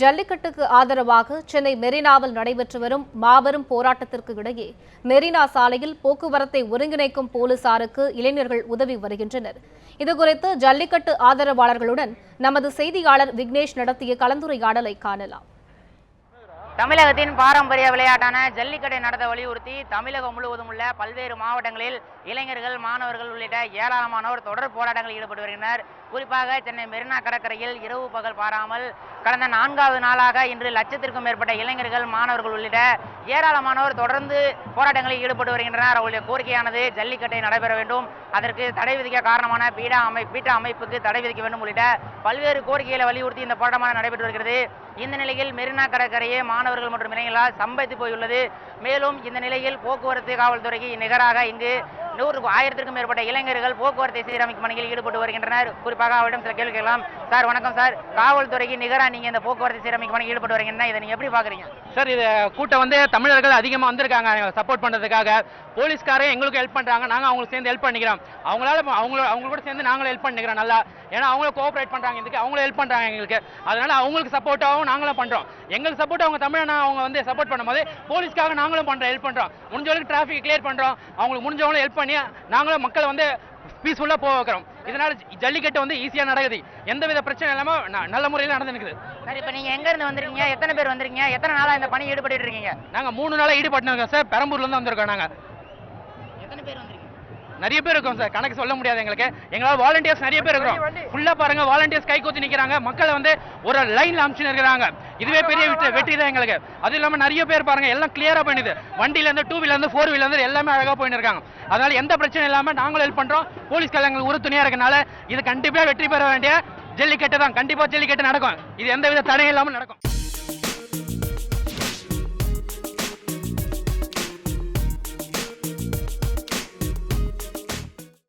ஜல்லிக்கட்டுக்கு ஆதரவாக சென்னை மெரினாவில் நடைபெற்று வரும் மாபெரும் போராட்டத்திற்கு இடையே மெரினா சாலையில் போக்குவரத்தை ஒருங்கிணைக்கும் போலீசாருக்கு இளைஞர்கள் உதவி வருகின்றனர். இதுகுறித்து ஜல்லிக்கட்டு ஆதரவாளர்களுடன் நமது செய்தியாளர் விக்னேஷ் நடத்திய கலந்துரையாடலை காணலாம். தமிழகத்தின் பாரம்பரிய விளையாட்டான ஜல்லிக்கட்டை நடத்த வலியுறுத்தி தமிழகம் முழுவதும் உள்ள பல்வேறு மாவட்டங்களில் இளைஞர்கள் மாணவர்கள் உள்ளிட்ட ஏராளமானோர் தொடர் போராட்டங்களில் ஈடுபட்டு வருகின்றனர். குறிப்பாக சென்னை மெரினா கடற்கரையில் இரவு பகல் பாராமல் கடந்த நான்காவது நாளாக இன்று லட்சத்திற்கும் மேற்பட்ட இளைஞர்கள் மாணவர்கள் உள்ளிட்ட ஏராளமானோர் தொடர்ந்து போராட்டங்களில் ஈடுபட்டு வருகின்றனர். அவருடைய கோரிக்கையானது ஜல்லிக்கட்டை நடைபெற வேண்டும். அதற்கு தடை விதிக்க காரணமான பீடா அமை பீட்டா அமைப்புக்கு தடை விதிக்க வேண்டும் உள்ளிட்ட பல்வேறு கோரிக்கைகளை வலியுறுத்தி இந்த போராட்டமாக நடைபெற்று வருகிறது. இந்த நிலையில் மெரினா கடற்கரையை மாணவர்கள் மற்றும் இளைஞர்களால் சம்பைத்து போயுள்ளது. மேலும் இந்த நிலையில் போக்குவரத்து காவல்துறைக்கு நிகராக இங்கு நூறு ஆயிரத்திற்கும் மேற்பட்ட இளைஞர்கள் போக்குவரத்தை சீரமைக்கும் பணியில் ஈடுபட்டு வருகின்றனர். குறிப்பாக அவரிடம் சில கேள்வி கேட்கலாம். சார் வணக்கம் சார். காவல்துறைக்கு நிகராக நீங்க இந்த போக்குவரத்து சீரமைக்கும் பணியில் ஈடுபட்டு வருகின்றன இதை நீங்க எப்படி பாக்குறீங்க சார் இது கூட்டம் வந்து தமிழர்கள் அதிகமாக வந்திருக்காங்க. சப்போர்ட் பண்ணுறதுக்காக போலீஸ்காரே எங்களுக்கு ஹெல்ப் பண்ணுறாங்க நாங்கள் அவங்களுக்கு சேர்ந்து ஹெல்ப் பண்ணிக்கிறோம். அவங்களால அவங்கள அவங்க கூட சேர்ந்து நாங்களும் ஹெல்ப் பண்ணிக்கிறோம் நல்லா. ஏன்னா அவங்களும் கோஆப்ரேட் பண்ணுறாங்க இதுக்கு அவங்களும் ஹெல்ப் பண்ணுறாங்க எங்களுக்கு. அதனால அவங்களுக்கு சப்போர்ட்டாகவும் நாங்களும் பண்ணுறோம் எங்களுக்கு சப்போர்ட் அவங்க தமிழனா அவங்க வந்து சப்போர்ட் பண்ணும்போது போலீஸ்க்காக நாங்களும் பண்ணுறோம் ஹெல்ப் பண்ணுறோம் முடிஞ்ச வரைக்கும் டிராஃபிக் கிளியர் பண்ணுறோம் அவங்களுக்கு முடிஞ்சவங்களும் ஹெல்ப் பண்ணி நாங்களும் மக்களை வந்து பீஸ்ஃபுல்லாக போக வைக்கிறோம். இதனால ஜல்லிக்கட்டு வந்து ஈஸியாக நடக்குது. எந்தவித பிரச்சனை இல்லாமல் நல்ல முறையில் நடந்துருக்குது சார் இப்போ நீங்க எங்க இருந்து வந்திருக்கீங்க? எத்தனை பேர் வந்திருக்கீங்க? எத்தனை நாளா இந்த பணி ஈடுபட்டு இருக்கீங்க? நாங்கள் மூணு நாளாக ஈடுபட்டு இருக்கோம் சார். பெரம்பூர்லேருந்து வந்திருக்கோம் நாங்கள் எத்தனை பேர் வந்திருக்கீங்க? நிறைய பேர் இருக்கோம் சார். கணக்கு சொல்ல முடியாது எங்களுக்கு. எங்களால் வாலண்டியர்ஸ் நிறைய பேர் இருக்கிறோம். ஃபுல்லா பாருங்க வாலண்டியர்ஸ் கை கோத்து நிக்கிறாங்க. மக்களை வந்து ஒரு லைன்ல அமிச்சு இருக்கிறாங்க. இதுவே பெரிய வெற்றி வெற்றி தான் எங்களுக்கு. அது இல்லாம நிறைய பேர் பாருங்க எல்லாம் கிளியரா பண்ணுது வண்டியில இருந்து டூ வீலர் இருந்து ஃபோர் வீலர் இருந்து எல்லாமே அழகா போயிட்டு இருக்காங்க. அதனால எந்த பிரச்சனையும் இல்லாம நாங்களும் ஹெல்ப் பண்றோம். போலீஸ்காரங்க எங்களுக்கு உறுதுணையா இருக்கனால இது கண்டிப்பா வெற்றி பெற வேண்டிய ஜல்லிக்கட்டு தான். கண்டிப்பா ஜல்லிக்கட்டு நடக்கும். இது எந்த வித தடையும் இல்லாமல் நடக்கும்.